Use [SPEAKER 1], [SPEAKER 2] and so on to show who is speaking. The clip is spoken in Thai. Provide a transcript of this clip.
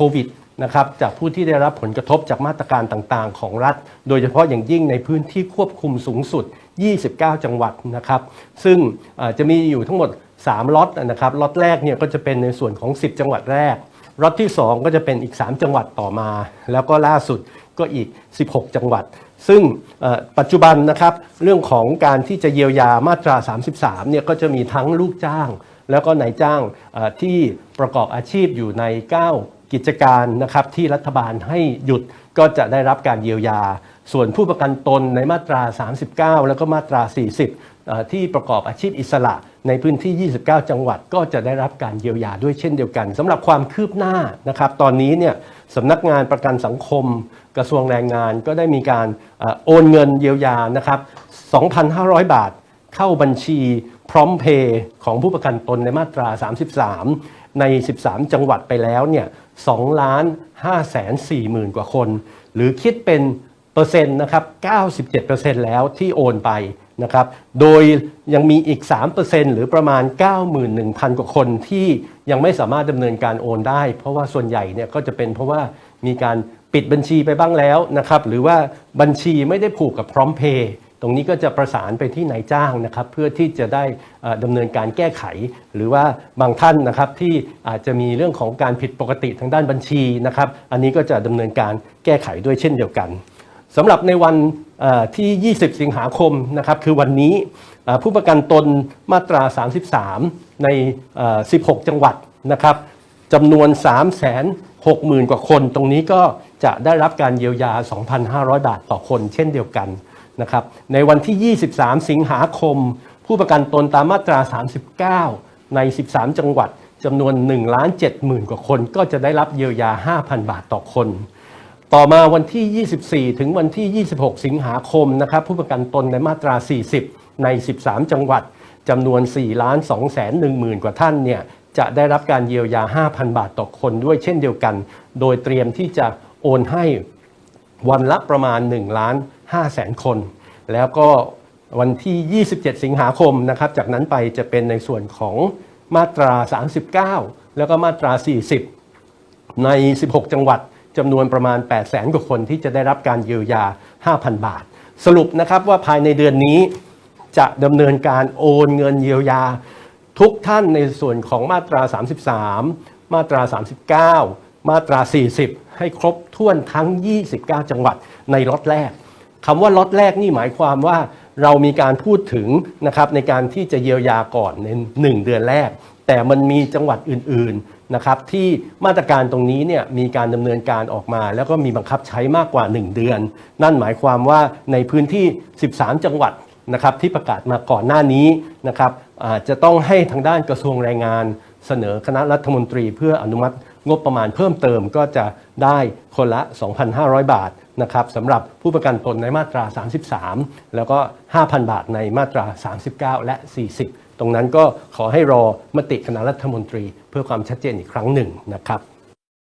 [SPEAKER 1] โควิดนะครับจากผู้ที่ได้รับผลกระทบจากมาตรการต่างๆ ของรัฐ โดยเฉพาะอย่างยิ่งในพื้นที่ควบคุมสูงสุด 29 จังหวัดนะครับ ซึ่งจะมีอยู่ทั้งหมด 3ล็อตนะครับล็อตแรกเนี่ยก็จะเป็นในส่วนของ 10 จังหวัดแรกล็อตที่ 2 ก็จะเป็นอีก 3 จังหวัดต่อมา แล้วก็ล่าสุดก็อีก 16 จังหวัด ซึ่งปัจจุบันนะครับเรื่องของการที่จะเยียวยามาตรา 33เนี่ยก็จะมีทั้งลูกจ้าง แล้วก็นายจ้างที่ประกอบอาชีพอยู่ใน 9 กิจการนะครับที่รัฐบาลให้หยุดก็จะได้รับการเยียวยา ส่วนผู้ประกันตนในมาตรา 39 แล้วก็มาตรา 40 ที่ประกอบอาชีพอิสระในพื้นที่ 29 จังหวัดก็จะได้รับการเยียวยาด้วยเช่นเดียวกันสำหรับความคืบหน้านะครับตอนนี้เนี่ยสำนักงานประกันสังคม กระทรวงแรงงานก็ได้มีการอโอนเงินเยียวยานะครับ 2,500 บาทเข้าบัญชี พร้อมเพย์ของผู้ประกันตนในมาตรา 33 ใน 13 จังหวัดไปแล้วเนี่ย2ล้าน5แสน4หมื่นกว่าคน หรือคิดเป็นเปอร์เซ็นต์นะครับ 97%แล้วที่โอนไปนะครับ โดยยังมีอีก 3%หรือประมาณ 91,000 กว่าคนที่ยังไม่สามารถดำเนินการโอนได้ เพราะว่าส่วนใหญ่เนี่ยก็จะเป็นเพราะว่ามีการปิดบัญชีไปบ้างแล้วนะครับ หรือว่าบัญชีไม่ได้ผูกกับพร้อมเพย์ ตรงนี้ก็จะประสานไปที่นายจ้างนะครับเพื่อที่จะได้เอ่อดำเนินการแก้ไข หรือว่าบางท่านนะครับที่อาจจะมีเรื่องของการผิดปกติทางด้านบัญชีนะครับอันนี้ก็จะดำเนินการแก้ไขด้วยเช่นเดียวกันสำหรับในวันเอ่อที่ 20 สิงหาคมนะครับคือวันนี้ผู้ประกันตนมาตรา 33 ใน 16 จังหวัดนะครับจำนวน 3 6 0 0 0 0 กว่าคน ตรงนี้ก็จะได้รับการเยียวยา 2,500 บาทต่อคนเช่นเดียวกัน นะครับในวันที่ 23 สิงหาคม ผู้ประกันตนตามมาตรา 39 ใน 13 จังหวัดจำนวน1ล้าน7 0,000 กว่าคน ก็จะได้รับเยียวยา 5,000 บาทต่อคน ต่อมาวันที่ 24 ถึงวันที่ 26 สิงหาคมนะครับผู้ประกันตนในมาตรา 40 ใน 13 จังหวัดจำนวน4ล้าน2แสน1หมื่นกว่าท่านเนี่ยจะได้รับการเยียวยา 5,000 บาทต่อคนด้วยเช่นเดียวกัน โดยเตรียมที่จะโอนให้วันละประมาณ 1 ล้าน 5แสนคน แล้วก็วันที่ 27 สิงหาคมนะครับจากนั้นไปจะเป็นในส่วนของมาตรา 39 แล้วก็มาตรา 40 ใน 16 จังหวัดจำนวนประมาณ 8 0 0แสนกว่าคนที่จะได้รับการเยียวยา 5,000 บาท สรุปนะครับว่าภายในเดือนนี้จะดำเนินการโอนเงินเยียวยา ทุกท่านในส่วนของมาตรา 33 มาตรา 39 มาตรา 40 ให้ครบถ้วนทั้ง 29 จังหวัดในล็อตแรก คำว่าล็อตแรกนี่หมายความว่าเรามีการพูดถึงนะครับในการที่จะเยียวยาก่อนใน1เดือนแรก แต่มันมีจังหวัดอื่นๆนะครับที่มาตรการตรงนี้เนี่ยมีการดำเนินการออกมา แล้วก็มีบังคับใช้มากกว่า 1 เดือน นั่นหมายความว่าในพื้นที่ 13 จังหวัดนะครับที่ประกาศมาก่อนหน้านี้นะครับอาจจะต้องให้ทางด้านกระทรวงแรงงานเสนอคณะรัฐมนตรีเพื่ออนุมัติ งบประมาณเพิ่มเติมก็จะได้คนละ 2,500 บาทนะครับสำหรับผู้ประกันตนในมาตรา 33 แล้วก็ 5,000 บาทในมาตรา 39 และ 40 ตรงนั้นก็ขอให้รอมติคณะรัฐมนตรี เพื่อความชัดเจนอีกครั้งหนึ่งนะครับ